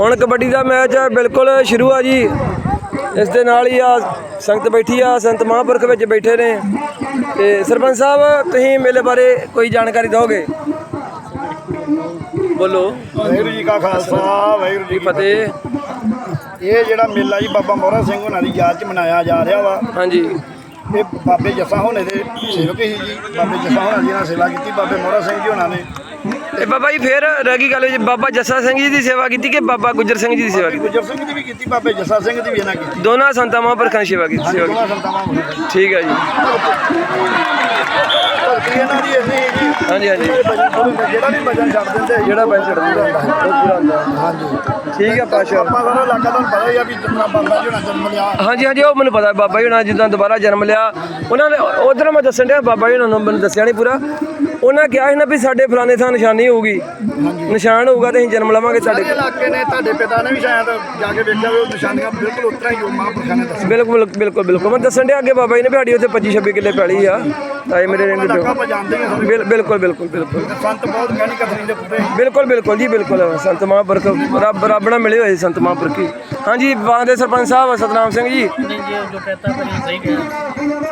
ਹੁਣ ਕਬੱਡੀ ਦਾ ਮੈਚ ਬਿਲਕੁਲ ਸ਼ੁਰੂ ਆ ਜੀ। ਇਸ ਦੇ ਨਾਲ ਹੀ ਆ ਸੰਗਤ ਬੈਠੀ ਆ ਸੰਤ ਮਹਾਂਪੁਰਖ ਵਿੱਚ ਬੈਠੇ ਨੇ। ਤੇ ਸਰਪੰਚ ਸਾਹਿਬ ਤੁਸੀਂ ਮੇਲੇ ਬਾਰੇ ਕੋਈ ਜਾਣਕਾਰੀ ਦਿਓਗੇ? ਬੋਲੋ। ਵਾਹਿਗੁਰੂ ਜੀ ਕਾ ਖਾਲਸਾ ਵਾਹਿਗੁਰੂ ਜੀ ਕੀ ਫਤਿਹ। ਇਹ ਜਿਹੜਾ ਮੇਲਾ ਜੀ ਬਾਬਾ ਮੋਹਰਾ ਸਿੰਘ ਹੋਣਾ ਦੀ ਯਾਦ ਚ ਮਨਾਇਆ ਜਾ ਰਿਹਾ ਵਾ। ਹਾਂਜੀ। ਇਹ ਬਾਬੇ ਜੱਸਾ ਹੋਣੇ ਦੇ ਸੇਵਕ ਹੀ ਜੀ। ਬਾਬੇ ਜੱਸਾ ਹੋਣਾ ਜੀ ਨਾਲ ਸੇਵਾ ਕੀਤੀ ਬਾਬੇ ਮੋਹਰਾ ਸਿੰਘ ਜੀ ਹੋਣਾ ਨੇ। ਤੇ ਬਾਬਾ ਜੀ ਫੇਰ ਰਹਿ ਗਈ ਗੱਲ ਜੀ ਬਾਬਾ ਜੱਸਾ ਸਿੰਘ ਜੀ ਦੀ ਸੇਵਾ ਕੀਤੀ ਕਿ ਬਾਬਾ ਗੁੱਜਰ ਸਿੰਘ ਜੀ ਦੀ ਸੇਵਾ ਕੀਤੀ? ਗੁਜਰ ਸਿੰਘ ਦੀ ਵੀ ਕੀਤੀ ਬਾਬੇ ਜੱਸਾ ਸਿੰਘ ਦੀ ਵੀ ਇਹਨਾਂ ਕੀਤੀ। ਦੋਨਾਂ ਸੰਤਾਂ ਮਹਾਂਪੁਰਖਾਂ ਦੀ ਸੇਵਾ ਕੀਤੀ ਸੇਵਾ ਦੋਵਾਂ ਸੰਤਾਵਾਂ ਹੋਣੀਆਂ ਕੀਤੀ ਠੀਕ ਹੈ ਜੀ। ਭਗਤੀ ਇਹਨਾਂ ਦੀ ਇੰਨੀ ਜੀ। ਹਾਂਜੀ ਹਾਂਜੀ। ਭਜਨ ਥੋੜ੍ਹੇ- ਜਿਹੜਾ ਵੀ ਭਜਨ ਛੱਡ ਦਿੰਦੇ ਜਿਹੜਾ ਬੰਦ ਚੜਦਾ ਉਹ ਪੂਰਾ ਹੁੰਦਾ ਹਾਂਜੀ। ਠੀਕ ਹੈ ਪਾਸ਼ਾ ਆਪਾਂ ਸਾਰਾ ਇਲਾਕਾ ਤੁਹਾਨੂੰ ਪਤਾ ਹੀ ਆ ਵੀ ਜਿੰਨਾ ਬਾਬਾ ਜੀ ਹੋਣਾ ਜਨਮ ਲਿਆ। ਹਾਂਜੀ ਹਾਂਜੀ ਉਹ ਮੈਨੂੰ ਪਤਾ ਬਾਬਾ ਜੀ ਹੁਣਾਂ ਜਿੱਦਾਂ ਦੁਬਾਰਾ ਜਨਮ ਲਿਆ। ਉਹਨਾਂ ਨੇ ਉਧਰ ਮੈਂ ਦੱਸਣ ਡਿਆ ਬਾਬਾ ਜੀ ਹੁਣਾਂ ਨੂੰ ਮੈਨੂੰ ਦੱਸਿਆ ਨਹੀਂ ਪੂਰਾ। ਉਹਨਾਂ ਕਿਹਾ ਸੀ ਨਾ ਵੀ ਸਾਡੇ ਫਲਾਣੇ ਥਾਂ ਨਿਸ਼ਾਨੀ ਹੋਊਗੀ ਨਿਸ਼ਾਨ ਹੋਊਗਾ ਤੇ ਅਸੀਂ ਜਨਮ ਲਵਾਂਗੇ ਸਾਡੇ ਤੁਹਾਡੇ ਇਲਾਕੇ ਨੇ ਤੁਹਾਡੇ ਪਿਤਾ ਨੇ ਵੀ ਸ਼ਾਇਦ ਜਾ ਕੇ ਵੇਖਿਆ ਵੀ ਉਹ ਨਿਸ਼ਾਨੀਆਂ ਬਿਲਕੁਲ ਉਤਰਾ ਹੀ ਉਹ ਮਹਾਂਪੁਰਖਾਂ ਨੇ ਦੱਸਿਆ ਬਿਲਕੁਲ ਬਿਲਕੁਲ ਬਿਲਕੁਲ ਮੈਂ ਦੱਸਣ ਡਿਆ ਅੱਗੇ ਬਾਬਾ ਜੀ ਨੇ ਵੀ ਸਾਡੀ ਉੱਥੇ 25 26 ਕਿੱਲੇ ਪੈਲੀ ਆ ਤਾਏ ਮੇਰੇ ਰਹਿੰਦੇ ਇਲਾਕਾ ਪਿਓ ਆਪਾਂ ਜਾਣਦੇ ਹੀ ਹਾਂ ਸਾਰੇ। ਬਿਲ- ਬਿਲਕੁਲ ਬਿਲਕੁਲ ਬਿਲਕੁਲ ਸੰਤ ਬਹੁਤ ਕਹਿਣੀ ਕਥਨੀ ਦੇ ਪੂਰੇ ਬਿਲਕੁਲ ਬਿਲਕੁਲ ਜੀ ਬਿਲਕੁਲ ਸੰਤ ਮਹਾਂਪੁਰਖ ਰੱਬ ਰੱਬ ਨਾਲ ਮਿਲੇ ਹੋਏ ਸੰਤ ਮਹਾਂਪੁਰਖ ਹੀ ਹਾਂਜੀ ਬਾਂ ਦੇ ਸਰਪੰਚ ਸਾਹਿਬ ਸਤਨਾਮ ਸਿੰਘ ਜੀ नहीं जी जो कहता है सही कहा ये मेले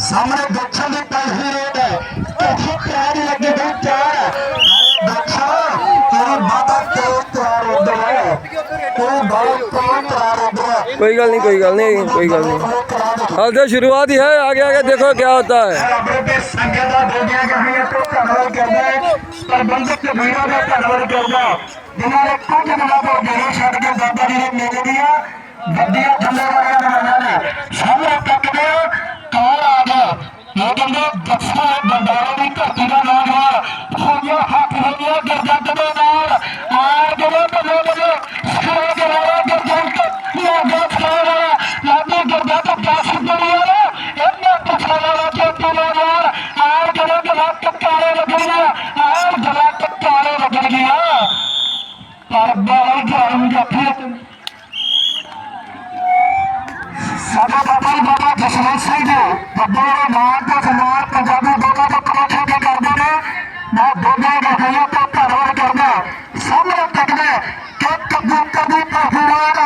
ਸਾਹਮਣੇ ਦੱਖਣ ਦੀ ਪਹਿਲੀ ਰੋਡ ਹੈ ਕਿੱਥੇ ਪਿਆਰ ਲੱਗੇ ਹੋਏ ਚਾਰ ਦੱਖਣ ਤੇਰੀ ਬਾਬਾ ਤੇ ਤਿਆਰ ਹੋ ਗਿਆ ਤੇਰੀ ਬਾਬਾ ਤੇ ਤਿਆਰ ਹੋ ਗਿਆ ਕੋਈ ਗੱਲ ਨਹੀਂ ਕੋਈ ਗੱਲ ਨਹੀਂ ਕੋਈ ਗੱਲ ਨਹੀਂ ਹਾਲ ਤੇ ਸ਼ੁਰੂਆਤ ਹੀ ਹੈ आगे आगे देखो क्या होता है ਇਹ ਕਹਿੰਦੇ ਦੱਸਾ ਬੰਦਾਰਾਂ ਦੀ ਧਰਤੀ ਦਾ ਨਾਮ ਹੈ। ਹੋਇਆ ਹੱਥ ਹੋਇਆ ਗੁਰਜੰਟ ਦੇ ਨਾਲ। ਆ ਜਿਹੜੇ ਬੱਲੇ ਬੱਲੇ ਸਿਰੇ ਦੇ ਵਾਲਾ ਗੁਰਜੰਟ ਲਾਗਾ ਖਾਣਾ ਲਾਗੇ ਗੁਰਜੰਟ ਪਾਸ ਦੁਨੀਆ ਇਹਨਾਂ ਪਛਾਣਾ ਦਾ ਚੇਤੇ ਨਾਲ। ਆ ਜਿਹੜੇ ਗਲਤ ਕਾਲੇ ਲੱਗਣਗੇ ਆ ਗਲਤ ਕਾਲੇ ਲੱਗਣਗੇ ਪਰ ਬਾਹਰ ਜਾਣ ਜੱਫੇ ਸਾਡਾ ਬਾਬਾ ਜੀ ਬਾਬਾ ਜਸਵੰਤ ਸਿੰਘ ਜੀ ਬੱਬੇ ਦੇ ਮਾਨ ਤੇ ਸਨਮਾਨ ਪੰਜਾਬੀ ਦੋਨਾਂ ਤੋਂ ਕਮਾਠੇ ਦੇ ਕਰਦੇ ਨੇ ਮੈਂ ਦੋਨਾਂ ਦਾ ਹੱਥਾਂ ਤੋਂ ਧੰਨਵਾਦ ਕਰਦਾ ਸਾਹਮਣੇ ਤੱਕਦੇ ਕਿ ਕਬੂਤਰ ਦੀ ਪਹਿਰਾਨ